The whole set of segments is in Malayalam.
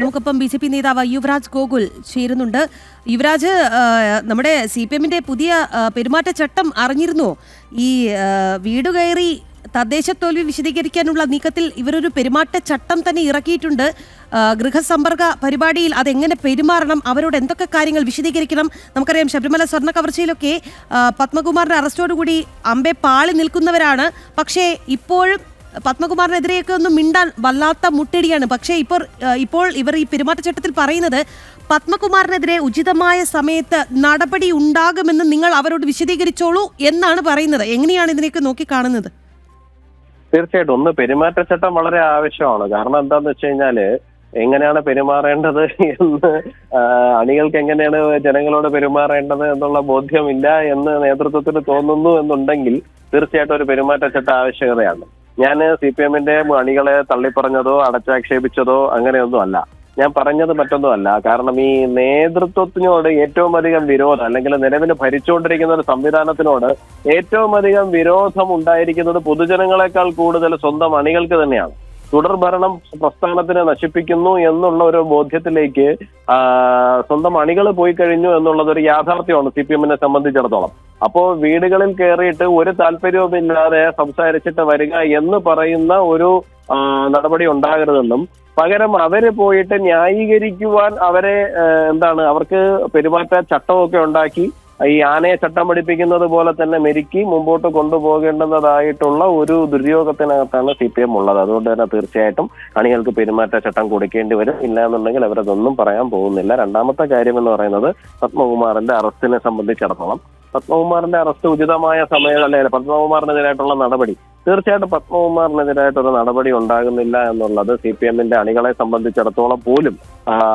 നമുക്കിപ്പം ബി ജെ പി നേതാവ് യുവരാജ് ഗോകുൽ ചേരുന്നുണ്ട്. യുവരാജ് നമ്മുടെ സി പി എമ്മിന്റെ പുതിയ പെരുമാറ്റച്ചട്ടം അറിഞ്ഞിരുന്നു? ഈ വീട് കയറി തദ്ദേശ തോൽവി വിശദീകരിക്കാനുള്ള നീക്കത്തിൽ ഇവരൊരു പെരുമാറ്റച്ചട്ടം തന്നെ ഇറക്കിയിട്ടുണ്ട്. ഗൃഹസമ്പർക്ക പരിപാടിയിൽ അതെങ്ങനെ പെരുമാറണം? അവരോട് എന്തൊക്കെ കാര്യങ്ങൾ വിശദീകരിക്കണം? നമുക്കറിയാം ശബരിമല സ്വർണ കവർച്ചയിലൊക്കെ പത്മകുമാറിന്റെ അറസ്റ്റോടുകൂടി അമ്പെ പാളി നിൽക്കുന്നവരാണ്. പക്ഷേ ഇപ്പോഴും പത്മകുമാറിനെതിരെയൊക്കെ ഒന്ന് മിണ്ടാൻ വല്ലാത്ത മുട്ടടിയാണ്. പക്ഷേ ഇപ്പോൾ ഇപ്പോൾ ഇവർ ഈ പെരുമാറ്റച്ചട്ടത്തിൽ പറയുന്നത് പത്മകുമാറിനെതിരെ ഉചിതമായ സമയത്ത് നടപടി ഉണ്ടാകുമെന്ന് നിങ്ങൾ അവരോട് വിശദീകരിച്ചോളൂ എന്നാണ് പറയുന്നത്. എങ്ങനെയാണ് ഇതിനെയൊക്കെ നോക്കിക്കാണുന്നത്? തീർച്ചയായിട്ടും. ഒന്ന് പെരുമാറ്റച്ചട്ടം വളരെ ആവശ്യമാണ്. കാരണം എന്താന്ന് വെച്ച് കഴിഞ്ഞാൽ എങ്ങനെയാണ് പെരുമാറേണ്ടത് എന്ന് അണികൾക്ക് എങ്ങനെയാണ് ജനങ്ങളോട് പെരുമാറേണ്ടത് എന്നുള്ള ബോധ്യമില്ല എന്ന് നേതൃത്വത്തിന് തോന്നുന്നു എന്നുണ്ടെങ്കിൽ തീർച്ചയായിട്ടും ഒരു പെരുമാറ്റച്ചട്ട ആവശ്യകതയാണ്. ഞാൻ സി പി എമ്മിന്റെ അണികളെ തള്ളിപ്പറഞ്ഞതോ അടച്ചാക്ഷേപിച്ചതോ അങ്ങനെയൊന്നും അല്ല. ഞാൻ പറഞ്ഞത് മറ്റൊന്നുമല്ല. കാരണം ഈ നേതൃത്വത്തിനോട് ഏറ്റവും അധികം വിരോധം അല്ലെങ്കിൽ നിലവിൽ ഭരിച്ചുകൊണ്ടിരിക്കുന്ന ഒരു സംവിധാനത്തിനോട് ഏറ്റവും അധികം വിരോധം ഉണ്ടായിരിക്കുന്നത് പൊതുജനങ്ങളെക്കാൾ കൂടുതൽ സ്വന്തം അണികൾക്ക് തന്നെയാണ്. തുടർ ഭരണം പ്രസ്ഥാനത്തിനെ നശിപ്പിക്കുന്നു എന്നുള്ള ഒരു ബോധ്യത്തിലേക്ക് സ്വന്തം അണികൾ പോയി കഴിഞ്ഞു എന്നുള്ളത് ഒരു യാഥാർത്ഥ്യമാണ് സി പി എമ്മിനെ സംബന്ധിച്ചിടത്തോളം. അപ്പോ വീടുകളിൽ കയറിയിട്ട് ഒരു താല്പര്യവുമില്ലാതെ സംസാരിച്ചിട്ട് വരിക എന്ന് പറയുന്ന ഒരു നടപടി ഉണ്ടാകരുതെന്നും പകരം അവർ പോയിട്ട് ന്യായീകരിക്കുവാൻ അവരെ എന്താണ് അവർക്ക് പെരുമാറ്റ ചട്ടമൊക്കെ ഉണ്ടാക്കി ഈ ആനയെ ചട്ടം പഠിപ്പിക്കുന്നത് പോലെ തന്നെ മെരുക്കി മുമ്പോട്ട് കൊണ്ടുപോകേണ്ടതായിട്ടുള്ള ഒരു ദുര്യോഗത്തിനകത്താണ് സി പി എം ഉള്ളത്. അതുകൊണ്ട് തന്നെ തീർച്ചയായിട്ടും അണികൾക്ക് പെരുമാറ്റ ചട്ടം കൊടുക്കേണ്ടി വരും. ഇല്ല എന്നുണ്ടെങ്കിൽ അവരതൊന്നും പറയാൻ പോകുന്നില്ല. രണ്ടാമത്തെ കാര്യം എന്ന് പറയുന്നത് പത്മകുമാറിന്റെ അറസ്റ്റിനെ സംബന്ധിച്ചിടത്തോളം. പത്മകുമാറിന്റെ അറസ്റ്റ് ഉചിതമായ സമയം അല്ലെ? പത്മകുമാറിനെതിരായിട്ടുള്ള നടപടി തീർച്ചയായിട്ടും പത്മകുമാറിനെതിരായിട്ടൊരു നടപടി ഉണ്ടാകുന്നില്ല എന്നുള്ളത് സി പി എമ്മിന്റെ അണികളെ സംബന്ധിച്ചിടത്തോളം പോലും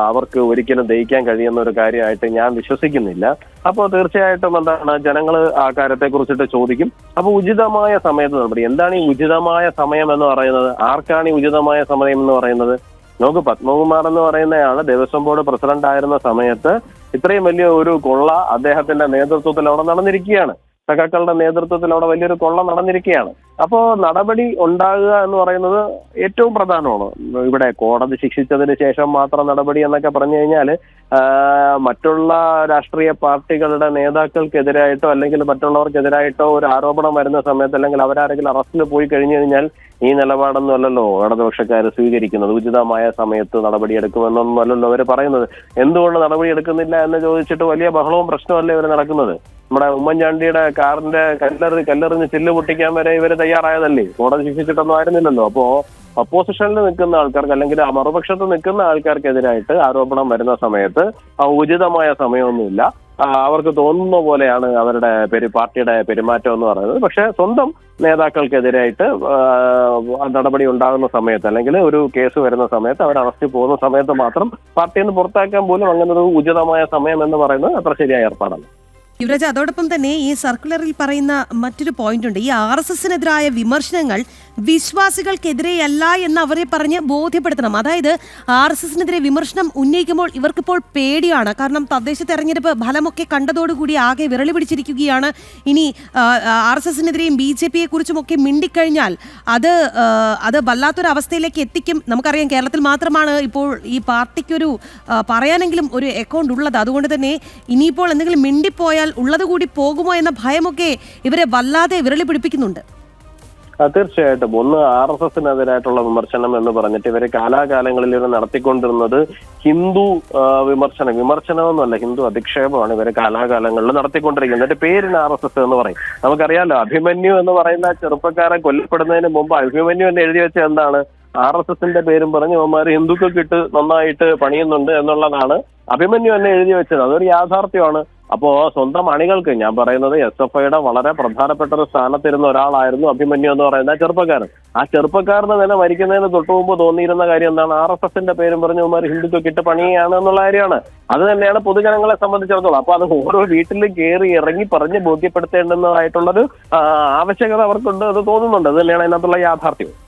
അവർക്ക് ഒരിക്കലും ദയിക്കാൻ കഴിയുന്ന ഒരു കാര്യമായിട്ട് ഞാൻ വിശ്വസിക്കുന്നില്ല. അപ്പോൾ തീർച്ചയായിട്ടും എന്താണ് ജനങ്ങൾ ആ കാര്യത്തെ കുറിച്ചിട്ട് ചോദിക്കും. അപ്പോൾ ഉചിതമായ സമയത്ത് നടപടി എന്താണ് ഈ ഉചിതമായ സമയം എന്ന് പറയുന്നത്? ആർക്കാണ് ഈ ഉചിതമായ സമയം എന്ന് പറയുന്നത്? നമുക്ക് പത്മകുമാർ എന്ന് പറയുന്നയാൾ ദേവസ്വം ബോർഡ് പ്രസിഡന്റ് ആയിരുന്ന സമയത്ത് ഇത്രയും വലിയ ഒരു കൊള്ള അദ്ദേഹത്തിന്റെ നേതൃത്വത്തിൽ അവിടെ നടന്നിരിക്കുകയാണ്. സഖാക്കളുടെ നേതൃത്വത്തിൽ അവിടെ വലിയൊരു കൊള്ള നടന്നിരിക്കുകയാണ്. അപ്പോ നടപടി ഉണ്ടാകുക എന്ന് പറയുന്നത് ഏറ്റവും പ്രധാനമാണ്. ഇവിടെ കോടതി ശിക്ഷിച്ചതിന് ശേഷം മാത്രം നടപടി എന്നൊക്കെ പറഞ്ഞു കഴിഞ്ഞാൽ മറ്റുള്ള രാഷ്ട്രീയ പാർട്ടികളുടെ നേതാക്കൾക്കെതിരായിട്ടോ അല്ലെങ്കിൽ മറ്റുള്ളവർക്കെതിരായിട്ടോ ഒരു ആരോപണം വരുന്ന സമയത്ത് അല്ലെങ്കിൽ അവരാരെങ്കിലും അറസ്റ്റിൽ പോയി കഴിഞ്ഞു കഴിഞ്ഞാൽ ഈ നിലപാടൊന്നും അല്ലല്ലോ. ഇടതുപക്ഷക്കാർ സ്വീകരിക്കുന്നത് ഉചിതമായ സമയത്ത് നടപടിയെടുക്കുമെന്നൊന്നും അല്ലല്ലോ അവർ പറയുന്നത്. എന്തുകൊണ്ട് നടപടിയെടുക്കുന്നില്ല എന്ന് ചോദിച്ചിട്ട് വലിയ ബഹളവും പ്രശ്നമല്ലേ ഇവർ നടക്കുന്നത്? നമ്മുടെ ഉമ്മൻചാണ്ടിയുടെ കാറിന്റെ കല്ലെറി കല്ലെറിഞ്ഞ് ചില്ല് പൊട്ടിക്കാൻ വരെ ഇവർ തയ്യാറായതല്ലേ? കോടതി ശിക്ഷിച്ചിട്ടൊന്നും ആയിരുന്നില്ലല്ലോ. അപ്പോ ഒപ്പോസിഷനിൽ നിൽക്കുന്ന ആൾക്കാർക്ക് അല്ലെങ്കിൽ ആ മറുപക്ഷത്ത് നിൽക്കുന്ന ആൾക്കാർക്കെതിരായിട്ട് ആരോപണം വരുന്ന സമയത്ത് ആ ഉചിതമായ സമയമൊന്നുമില്ല. അവർക്ക് തോന്നുന്ന പോലെയാണ് അവരുടെ പെരു പാർട്ടിയുടെ പെരുമാറ്റം എന്ന് പറയുന്നത്. പക്ഷെ സ്വന്തം നേതാക്കൾക്കെതിരായിട്ട് നടപടി ഉണ്ടാകുന്ന സമയത്ത് അല്ലെങ്കിൽ ഒരു കേസ് വരുന്ന സമയത്ത് അവർ അറസ്റ്റ് പോകുന്ന സമയത്ത് മാത്രം പാർട്ടിയിൽ നിന്ന് പുറത്താക്കാൻ പോലും അങ്ങനെ ഒരു ഉചിതമായ സമയം എന്ന് പറയുന്നത് അത്ര ശരിയായ ഏർപ്പാടല്ല. യുവരാജ് അതോടൊപ്പം തന്നെ ഈ സർക്കുലറിൽ പറയുന്ന മറ്റൊരു പോയിന്റ് ഉണ്ട്. ഈ ആർ എസ് എസിനെതിരായ വിമർശനങ്ങൾ വിശ്വാസികൾക്കെതിരെയല്ല എന്ന് അവരെ പറഞ്ഞ് ബോധ്യപ്പെടുത്തണം. അതായത് ആർ എസ് എസിനെതിരെ വിമർശനം ഉന്നയിക്കുമ്പോൾ ഇവർക്കിപ്പോൾ പേടിയാണ്. കാരണം തദ്ദേശ തെരഞ്ഞെടുപ്പ് ഫലമൊക്കെ കണ്ടതോടുകൂടി ആകെ വിരളി പിടിച്ചിരിക്കുകയാണ്. ഇനി ആർ എസ് എസിനെതിരെയും ബി ജെ പിയെ കുറിച്ചുമൊക്കെ മിണ്ടിക്കഴിഞ്ഞാൽ അത് അത് വല്ലാത്തൊരു അവസ്ഥയിലേക്ക് എത്തിക്കും. നമുക്കറിയാം കേരളത്തിൽ മാത്രമാണ് ഇപ്പോൾ ഈ പാർട്ടിക്കൊരു പറയാനെങ്കിലും ഒരു അക്കൗണ്ട് ഉള്ളത്. അതുകൊണ്ട് തന്നെ ഇനിയിപ്പോൾ എന്തെങ്കിലും മിണ്ടിപ്പോയാൽ ഉള്ളത് കൂടി പോകുമോ എന്ന ഭയമൊക്കെ ഇവരെ വല്ലാതെ വിരളി പിടിപ്പിക്കുന്നുണ്ട്. തീർച്ചയായിട്ടും. ഒന്ന് ആർ എസ് എസിനെതിരായിട്ടുള്ള വിമർശനം എന്ന് പറഞ്ഞിട്ട് ഇവർ കാലാകാലങ്ങളിൽ ഇവർ നടത്തിക്കൊണ്ടിരുന്നത് ഹിന്ദു വിമർശനം. വിമർശനമൊന്നുമല്ല ഹിന്ദു അധിക്ഷേപമാണ് ഇവർ കാലാകാലങ്ങളിൽ നടത്തിക്കൊണ്ടിരിക്കുന്നത്. എന്നിട്ട് പേരിന് ആർ എസ് എസ് എന്ന് പറയും. നമുക്കറിയാലോ അഭിമന്യു എന്ന് പറയുന്ന ചെറുപ്പക്കാരെ കൊല്ലപ്പെടുന്നതിന് മുമ്പ് അഭിമന്യു എന്ന് എഴുതി വെച്ച എന്താണ്? ആർ എസ് എസിന്റെ പേരും പറഞ്ഞ് അവന്മാർ ഹിന്ദുക്കൾക്കിട്ട് നന്നായിട്ട് പണിയുന്നുണ്ട് എന്നുള്ളതാണ് അഭിമന്യു എന്നെ എഴുതി വെച്ചത്. അതൊരു യാഥാർത്ഥ്യമാണ്. അപ്പോ സ്വന്തം അണികൾക്ക് ഞാൻ പറയുന്നത് എസ് എഫ് ഐയുടെ വളരെ പ്രധാനപ്പെട്ട ഒരു സ്ഥാനത്തിരുന്ന ഒരാളായിരുന്നു അഭിമന്യു എന്ന് പറയുന്ന ചെറുപ്പക്കാരൻ. ആ ചെറുപ്പക്കാരന് തന്നെ മരിക്കുന്നതിന് തൊട്ടു മുമ്പ് തോന്നിയിരുന്ന കാര്യം എന്താണ്? ആർ എസ് എസിന്റെ പേരും പറഞ്ഞു ഹിന്ദുത്വ ഇട്ട് പണിയാണ് എന്നുള്ള കാര്യമാണ്. അത് തന്നെയാണ് പൊതുജനങ്ങളെ സംബന്ധിച്ചിടത്തോളം. അപ്പൊ അത് ഓരോ വീട്ടിലും കയറി ഇറങ്ങി പറഞ്ഞ് ബോധ്യപ്പെടുത്തേണ്ടതായിട്ടുള്ളൊരു ആവശ്യകത അവർക്കുണ്ട് അത് തോന്നുന്നുണ്ട്. അത് തന്നെയാണ് അതിനകത്തുള്ള യാഥാർത്ഥ്യം.